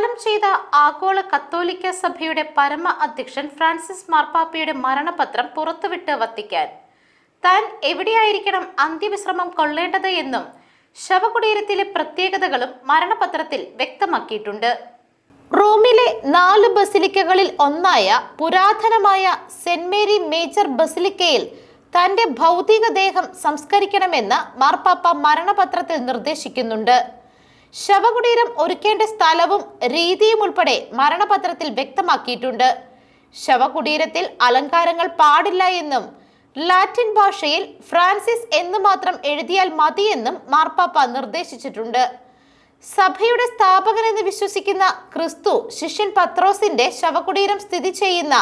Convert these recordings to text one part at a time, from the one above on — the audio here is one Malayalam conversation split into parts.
കാലം ചെയ്ത ആഗോള കത്തോലിക്ക സഭയുടെ പരമ അധ്യക്ഷൻ ഫ്രാൻസിസ് മാർപ്പാപ്പയുടെ മരണപത്രം പുറത്തുവിട്ട് വത്തിക്കാൻ. താൻ എവിടെയായിരിക്കണം അന്ത്യവിശ്രമം കൊള്ളേണ്ടത് എന്നും ശവകുടീരത്തിലെ പ്രത്യേകതകളും മരണപത്രത്തിൽ വ്യക്തമാക്കിയിട്ടുണ്ട്. റോമിലെ നാല് ബസിലിക്കകളിൽ ഒന്നായ പുരാതനമായ സെന്റ് മേരി മേജർ ബസിലിക്കയിൽ തന്റെ ഭൗതികദേഹം സംസ്കരിക്കണമെന്ന് മാർപ്പാപ്പ മരണപത്രത്തിൽ നിർദ്ദേശിക്കുന്നുണ്ട്. ശവകുടീരം ഒരുക്കേണ്ട സ്ഥലവും രീതിയും ഉൾപ്പെടെ മരണപത്രത്തിൽ വ്യക്തമാക്കിയിട്ടുണ്ട്. ശവകുടീരത്തിൽ അലങ്കാരങ്ങൾ പാടില്ല എന്നും ലാറ്റിൻ ഭാഷയിൽ ഫ്രാൻസിസ് എന്ന് മാത്രം എഴുതിയാൽ മതിയെന്നും മാർപ്പാപ്പ നിർദ്ദേശിച്ചിട്ടുണ്ട്. സഭയുടെ സ്ഥാപകനെന്ന് വിശ്വസിക്കുന്ന ക്രിസ്തു ശിഷ്യൻ പത്രോസിന്റെ ശവകുടീരം സ്ഥിതി ചെയ്യുന്ന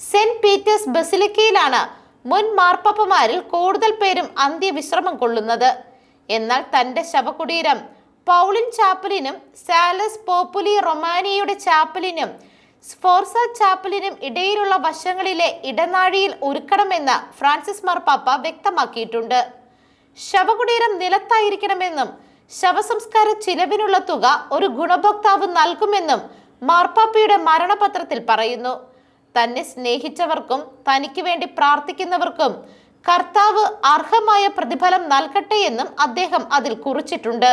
സെന്റ് പീറ്റേഴ്സ് ബസിലിക്കയിലാണ് മുൻ മാർപ്പാപ്പമാരിൽ കൂടുതൽ പേരും അന്ത്യവിശ്രമം കൊള്ളുന്നത്. എന്നാൽ തന്റെ ശവകുടീരം പൗളിൻ ചാപ്പലിനും സാലസ് പോപ്പുലി റൊമാനിയയുടെ ചാപ്പലിനും സ്ഫോർസ ചാപ്പലിനും ഇടയിലുള്ള വശങ്ങളിലെ ഇടനാഴിയിൽ ഒരുക്കണമെന്ന് ഫ്രാൻസിസ് മാർപ്പാപ്പ വ്യക്തമാക്കിയിട്ടുണ്ട്. ശവകുടീരം നിലത്തായിരിക്കണമെന്നും ശവസംസ്കാര ചിലവിനുള്ള തുക ഒരു ഗുണഭോക്താവ് നൽകുമെന്നും മാർപ്പാപ്പയുടെ മരണപത്രത്തിൽ പറയുന്നു. തന്നെ സ്നേഹിച്ചവർക്കും തനിക്ക് വേണ്ടി പ്രാർത്ഥിക്കുന്നവർക്കും കർത്താവ് അർഹമായ പ്രതിഫലം നൽകട്ടെ എന്നും അദ്ദേഹം അതിൽ കുറിച്ചിട്ടുണ്ട്.